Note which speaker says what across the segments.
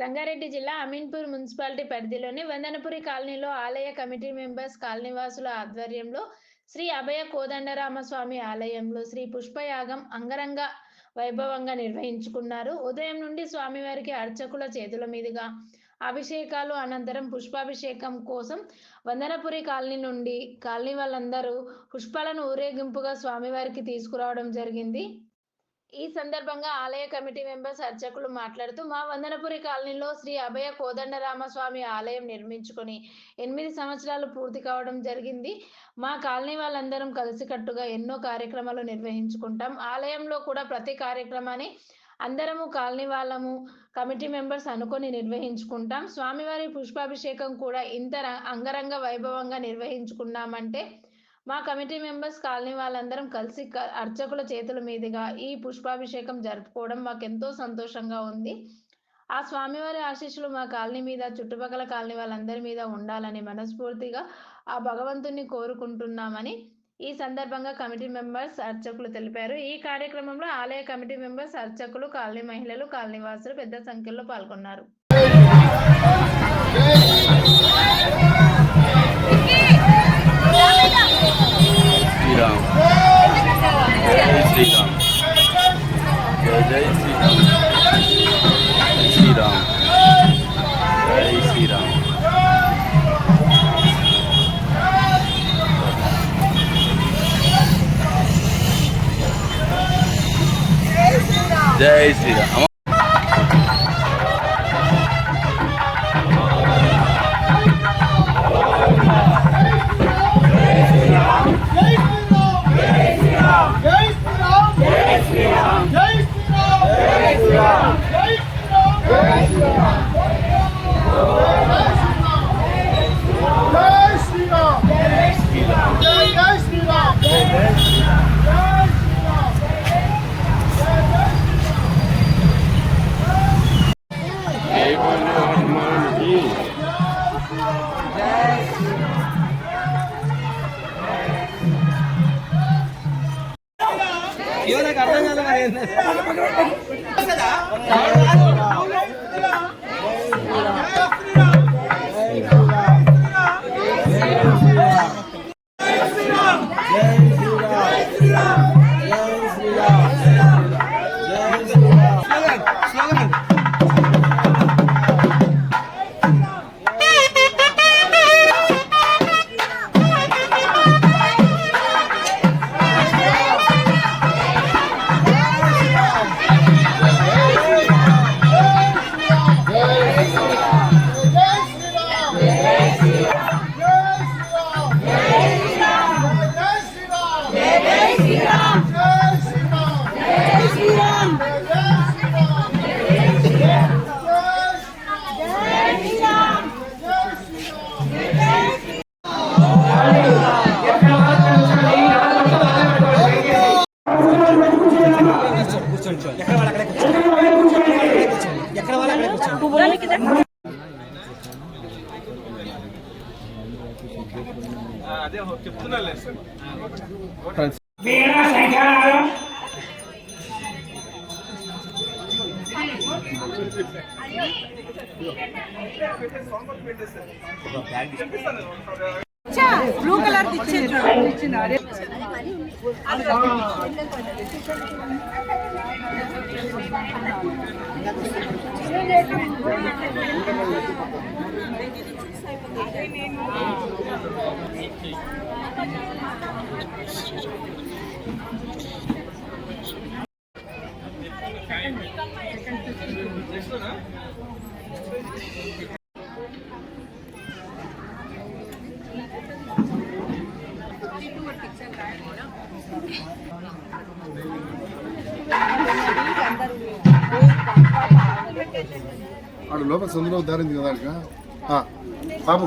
Speaker 1: సంగారెడ్డి జిల్లా అమీన్పూర్ మున్సిపాలిటీ పరిధిలోని వందనపురి కాలనీలో ఆలయ కమిటీ మెంబర్స్ కాలనీవాసుల ఆధ్వర్యంలో శ్రీ అభయ కోదండరామస్వామి ఆలయంలో శ్రీ పుష్పయాగం అంగరంగ వైభవంగా నిర్వహించుకున్నారు. ఉదయం నుండి స్వామివారికి అర్చకుల చేతుల మీదుగా అభిషేకాలు అనంతరం పుష్పాభిషేకం కోసం వందనపురి కాలనీ నుండి కాలనీ వాళ్ళందరూ పుష్పాలను ఊరేగింపుగా స్వామివారికి తీసుకురావడం జరిగింది. ఈ సందర్భంగా ఆలయ కమిటీ మెంబర్స్ అర్చకులు మాట్లాడుతూ మా వందనపురి కాలనీలో శ్రీ అభయ కోదండరామస్వామి ఆలయం నిర్మించుకొని ఎనిమిది సంవత్సరాలు పూర్తి కావడం జరిగింది. మా కాలనీ వాళ్ళందరం కలిసికట్టుగా ఎన్నో కార్యక్రమాలు నిర్వహించుకుంటాం. ఆలయంలో కూడా ప్రతి కార్యక్రమాన్ని అందరము కాలనీ వాళ్ళము కమిటీ మెంబర్స్ అనుకొని నిర్వహించుకుంటాం. స్వామివారి పుష్పాభిషేకం కూడా ఇంత ర- అంగరంగ వైభవంగా నిర్వహించుకున్నామంటే మా కమిటీ మెంబర్స్ కాలనీ వాళ్ళందరం కలిసి క- అర్చకుల చేతుల మీదుగా ఈ పుష్పాభిషేకం జరుపుకోవడం మాకెంతో సంతోషంగా ఉంది. ఆ స్వామివారి ఆశీస్సులు మా కాలనీ మీద చుట్టుపక్కల కాలనీ వాళ్ళందరి మీద ఉండాలని మనస్ఫూర్తిగా ఆ భగవంతుని కోరుకుంటున్నామని ఈ సందర్భంగా కమిటీ మెంబర్స్ అర్చకులు తెలిపారు. ఈ కార్యక్రమంలో ఆలయ కమిటీ మెంబర్స్ అర్చకులు కాలనీ మహిళలు కాలనీ వాసులు పెద్ద సంఖ్యలో పాల్గొన్నారు.
Speaker 2: Daisy, I'm என்ன?
Speaker 3: బ్లూ కలర్ ఇచ్చింది ఇచ్చింది అదే
Speaker 4: ఆడు లోపల సందులో దారింది కదా ఆడిక. ఆ, బాబు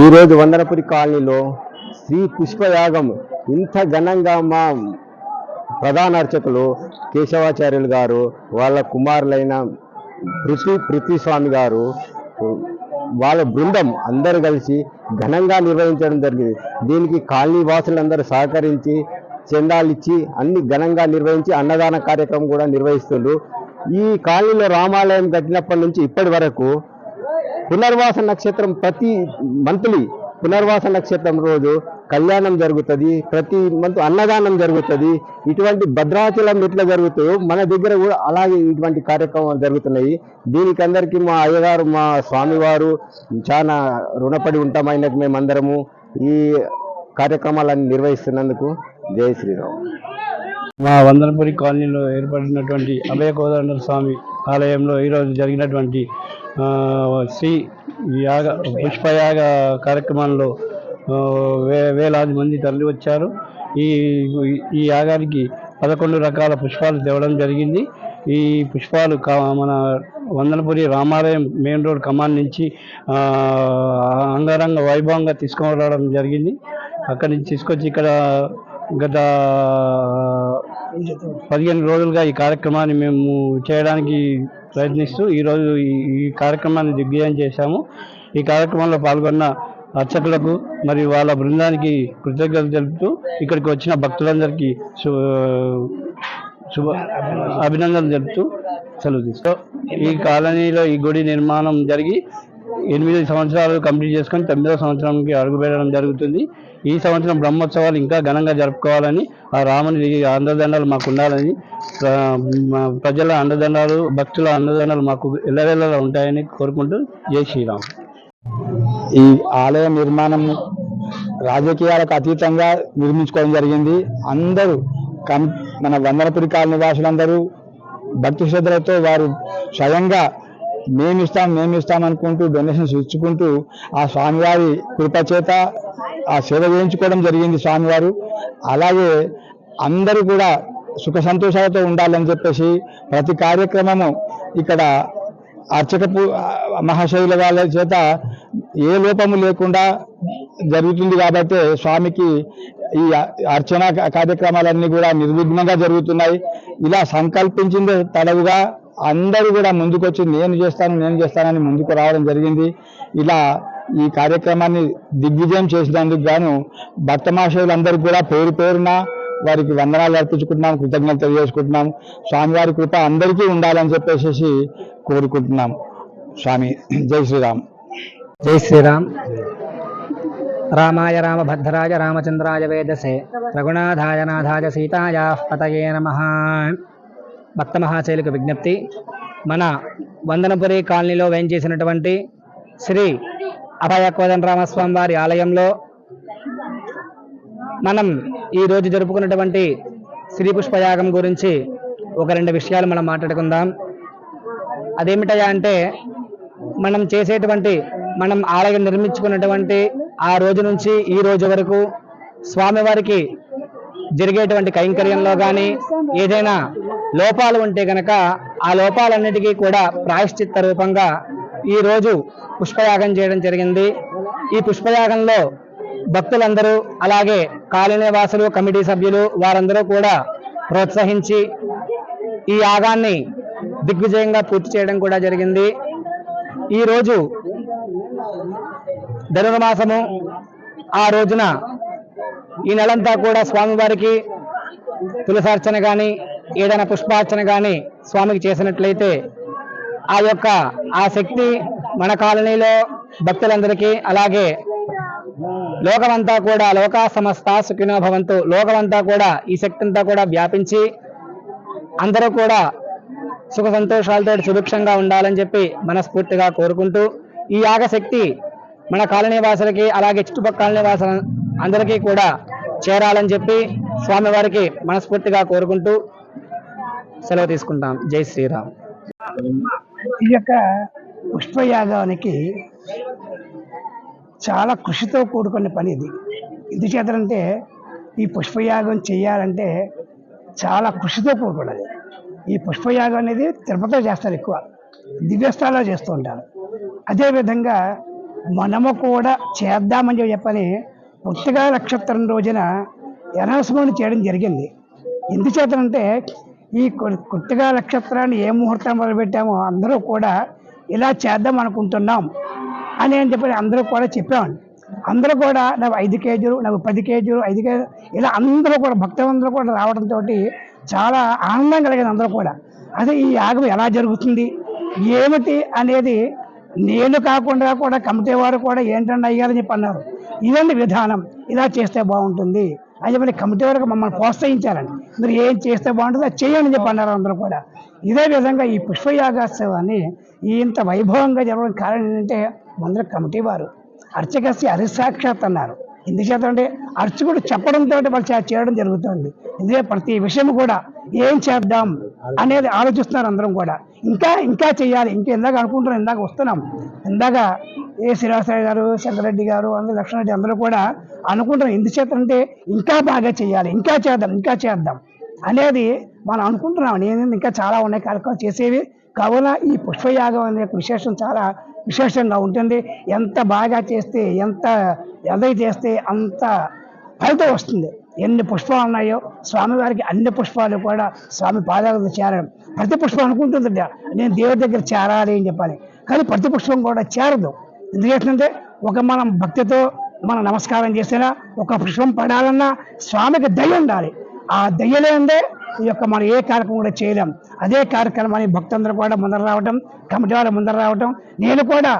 Speaker 5: ఈరోజు వందనపురి కాలనీలో శ్రీ పుష్పయాగం ఇంత ఘనంగా మా ప్రధాన అర్చకులు కేశవాచార్యులు గారు వాళ్ళ కుమారులైన పృథ్వీ పృథ్వీస్వామి గారు వాళ్ళ బృందం అందరూ కలిసి ఘనంగా నిర్వహించడం జరిగింది. దీనికి కాలనీ వాసులందరూ సహకరించి చెందాలిచ్చి అన్ని ఘనంగా నిర్వహించి అన్నదాన కార్యక్రమం కూడా నిర్వహిస్తుండ్రు. ఈ కాలనీలో రామాలయం కట్టినప్పటి నుంచి ఇప్పటి వరకు పునర్వాస నక్షత్రం ప్రతి మంత్లీ పునర్వాస నక్షత్రం రోజు కళ్యాణం జరుగుతుంది ప్రతి మంత్ అన్నదానం జరుగుతుంది. ఇటువంటి భద్రాచలం ఎట్లా జరుగుతాయో మన దగ్గర కూడా అలాగే ఇటువంటి కార్యక్రమాలు జరుగుతున్నాయి. దీనికి అందరికీ మా అయ్యగారు మా స్వామివారు చాలా రుణపడి ఉంటాం ఆయనకు మేమందరము ఈ కార్యక్రమాలన్నీ నిర్వహిస్తున్నందుకు జయ శ్రీరామ్.
Speaker 6: మా వందనపురి కాలనీలో ఏర్పడినటువంటి అభయ కోదండ స్వామి ఆలయంలో ఈరోజు జరిగినటువంటి శ్రీ యాగ పుష్పయాగ కార్యక్రమంలో వే వేలాది మంది తరలి వచ్చారు ఈ ఈ యాగానికి పదకొండు రకాల పుష్పాలు తేవడం జరిగింది. ఈ పుష్పాలు కా మన వందనపురి రామాలయం మెయిన్ రోడ్ కమాండ్ నుంచి అంగరంగ వైభవంగా తీసుకురావడం జరిగింది. అక్కడి నుంచి తీసుకొచ్చి ఇక్కడ గత పదిహేను రోజులుగా ఈ కార్యక్రమాన్ని మేము చేయడానికి ప్రయత్నిస్తూ ఈరోజు ఈ ఈ కార్యక్రమాన్ని దిగ్విజయం చేశాము. ఈ కార్యక్రమంలో పాల్గొన్న అర్చకులకు మరియు వాళ్ళ బృందానికి కృతజ్ఞతలు తెలుపుతూ ఇక్కడికి వచ్చిన భక్తులందరికీ శుభ అభినందనలు తెలుపుతూ సెలవు తీసుకో ఈ కాలనీలో ఈ గుడి నిర్మాణం జరిగి ఎనిమిది సంవత్సరాలు కంప్లీట్ చేసుకొని తొమ్మిదో సంవత్సరంకి అడుగుపెట్టడం జరుగుతుంది. ఈ సంవత్సరం బ్రహ్మోత్సవాలు ఇంకా ఘనంగా జరుపుకోవాలని ఆ రాముని అండదండాలు మాకు ఉండాలని ప్రజల అండదండాలు భక్తుల అండదండాలు మాకు ఎల్లవెల్లలా ఉంటాయని కోరుకుంటూ జై శ్రీరామ్.
Speaker 7: ఈ ఆలయ నిర్మాణం రాజకీయాలకు అతీతంగా నిర్మించుకోవడం జరిగింది. అందరూ కం మన వందనపురి కాలనీ నివాసులందరూ భక్తి శ్రద్ధలతో వారు స్వయంగా మేమిస్తాం మేమిస్తాం అనుకుంటూ డొనేషన్స్ ఇచ్చుకుంటూ ఆ స్వామివారి కృపచేత ఆ సేవ చేయించుకోవడం జరిగింది స్వామివారు. అలాగే అందరూ కూడా సుఖ సంతోషాలతో ఉండాలని చెప్పేసి ప్రతి కార్యక్రమము ఇక్కడ అర్చకపు మహాశైల వాళ్ళ చేత ఏ లోపము లేకుండా జరుగుతుంది కాబట్టి స్వామికి ఈ అర్చన కార్యక్రమాలన్నీ కూడా నిర్విఘ్నంగా జరుగుతున్నాయి. ఇలా సంకల్పించింది తడవుగా అందరూ కూడా ముందుకొచ్చి నేను చేస్తాను నేను చేస్తానని ముందుకు రావడం జరిగింది. ఇలా ఈ కార్యక్రమాన్ని దిగ్విజయం చేసినందుకు గాను భక్త కూడా పేరు పేరున వారికి వందనాలు అర్పించుకుంటున్నాం కృతజ్ఞతలు తెలియజేసుకుంటున్నాం. స్వామివారి కృప అందరికీ ఉండాలని చెప్పేసి కోరుకుంటున్నాం. స్వామి జై శ్రీరామ్.
Speaker 2: జై శ్రీరామ్. రామాయ రామభద్రాయ రామచంద్రాయ వేదసే రఘునాథాయ నాథాయ సీతాయా పతయే నమ. భక్త మహాశైలికి విజ్ఞప్తి. మన వందనపురి కాలనీలో వేయించేసినటువంటి శ్రీ అభయ కోదండరామస్వామి వారి ఆలయంలో మనం ఈ రోజు జరుపుకున్నటువంటి శ్రీ పుష్పయాగం గురించి ఒక రెండు విషయాలు మనం మాట్లాడుకుందాం. అదేమిటయా అంటే మనం చేసేటువంటి మనం ఆలయం నిర్మించుకున్నటువంటి ఆ రోజు నుంచి ఈ రోజు వరకు స్వామివారికి జరిగేటువంటి కైంకర్యంలో కానీ ఏదైనా లోపాలు ఉంటే గనక ఆ లోపాలన్నిటికీ కూడా ప్రాయశ్చిత్త రూపంగా ఈ రోజు పుష్పయాగం చేయడం జరిగింది. ఈ పుష్పయాగంలో భక్తులందరూ అలాగే కాలనీ వాసులు కమిటీ సభ్యులు వారందరూ కూడా ప్రోత్సహించి ఈ యాగాన్ని దిగ్విజయంగా పూర్తి చేయడం కూడా జరిగింది. ఈ రోజు ధనుర్మాసము ఆ రోజున ఈ నెలంతా కూడా స్వామివారికి తులసార్చన కానీ ఏదైనా పుష్పార్చన కానీ స్వామికి చేసినట్లయితే ఆ యొక్క ఆ శక్తి మన కాలనీలో భక్తులందరికీ అలాగే లోకమంతా కూడా లోకా సమస్త సుఖినో భవంతు లోకమంతా కూడా ఈ శక్తి అంతా కూడా వ్యాపించి అందరూ కూడా సుఖ సంతోషాలతో సుభిక్షంగా ఉండాలని చెప్పి మనస్ఫూర్తిగా కోరుకుంటూ ఈ యాగశక్తి మన కాలనీ వాసులకి అలాగే చుట్టుపక్కల వాసుల అందరికీ కూడా చేరాలని చెప్పి స్వామివారికి మనస్ఫూర్తిగా కోరుకుంటూ సెలవు తీసుకుంటాం. జై శ్రీరామ్.
Speaker 7: ఈ యొక్క పుష్పయాగానికి చాలా కృషితో కూడుకున్న పని ఇది. ఎందుచేతంటే ఈ పుష్పయాగం చేయాలంటే చాలా కృషితో కూడుకున్నది. ఈ పుష్పయాగం అనేది తిరుపతిలో చేస్తారు ఎక్కువ. దివ్యస్థాల్లో చేస్తూ ఉంటారు. అదేవిధంగా
Speaker 8: మనము కూడా చేద్దామని చెప్పి చెప్పని పుట్టగా నక్షత్రం రోజున అనౌన్స్మెంట్ చేయడం జరిగింది. ఎందుచేతనంటే ఈ కు- కుట్టగా నక్షత్రాన్ని ఏ ముహూర్తం మొదలుపెట్టామో అందరూ కూడా ఇలా చేద్దాం అనుకుంటున్నాం అని అని చెప్పి అందరూ కూడా చెప్పామండి. అందరూ కూడా నాకు ఐదు కేజీలు నాకు పది కేజీలు ఐదు కేజీలు ఇలా అందరూ కూడా భక్తులందరూ కూడా రావడంతో చాలా ఆనందం కలిగింది అందరూ కూడా. అదే ఈ యాగం ఎలా జరుగుతుంది ఏమిటి అనేది నేను కాకుండా కూడా కమిటీ వారు కూడా ఏంటంటే అయ్యారని చెప్పి అన్నారు ఇదండి విధానం. ఇలా చేస్తే బాగుంటుంది. అని చెప్పి కమిటీ వారికి మమ్మల్ని ప్రోత్సహించాలని మీరు ఏం చేస్తే బాగుంటుంది అది చేయండి చెప్పి అన్నారు అందరూ కూడా. ఇదే విధంగా ఈ పుష్పయాగోత్సవాన్ని ఇంత వైభవంగా జరగడం కారణం ఏంటంటే ముందర కమిటీ వారు అర్చకస్య హరిసాక్షాత్ అన్నారు. ఎందుచేత అంటే అర్చకుడు చెప్పడంతో వాళ్ళు చేయడం జరుగుతుంది. ఇదే ప్రతి విషయం కూడా ఏం చేద్దాం అనేది ఆలోచిస్తున్నారు అందరం కూడా. ఇంకా ఇంకా చేయాలి. ఇంకా ఇందాక అనుకుంటున్నాం ఇందాక వస్తున్నాం. ఇందాక ఏ శ్రీనివాసరావు గారు శంకరెడ్డి గారు అందరూ లక్ష్మణరెడ్డి అందరూ కూడా అనుకుంటారు ఎందుచేతంటే ఇంకా బాగా చేయాలి ఇంకా చేద్దాం ఇంకా చేద్దాం అనేది మనం అనుకుంటున్నాం. నేను ఇంకా చాలా ఉన్నాయి కార్యక్రమాలు చేసేవి. కావున ఈ పుష్పయాగం అనే విశేషం చాలా విశేషంగా ఉంటుంది. ఎంత బాగా చేస్తే ఎంత ఎదై చేస్తే అంత ఫలితం వస్తుంది. ఎన్ని పుష్పాలు ఉన్నాయో స్వామివారికి అన్ని పుష్పాలు కూడా స్వామి పాదాలకు చేరడం. ప్రతి పుష్పం అనుకుంటుంది నేను దేవుడి దగ్గర చేరాలి అని చెప్పాలి. కానీ ప్రతి పుష్పం కూడా చేరదు. ఎందుకంటే ఒక మనం భక్తితో మనం నమస్కారం చేసినా ఒక పుష్పం పడాలన్నా స్వామికి దయ ఉండాలి. ఆ దయ్యలేందే ఈ యొక్క మనం ఏ కార్యక్రమం కూడా చేయలేం. అదే కార్యక్రమాన్ని భక్తులందరూ కూడా ముందర రావటం కమిటీ వాళ్ళు ముందర రావటం నేను కూడా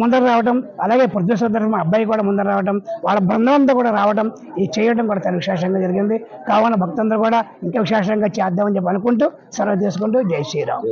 Speaker 8: ముందర రావటం అలాగే ప్రొడ్యూసర్ మా అబ్బాయి కూడా ముందర రావటం వాళ్ళ బృందం అంతా కూడా రావటం ఇది చేయడం కూడా చాలా విశేషంగా జరిగింది. కావున భక్తులందరూ కూడా ఇంకా విశేషంగా చేద్దామని చెప్పి అనుకుంటూ సెలవు తీసుకుంటూ జై శ్రీరామ్.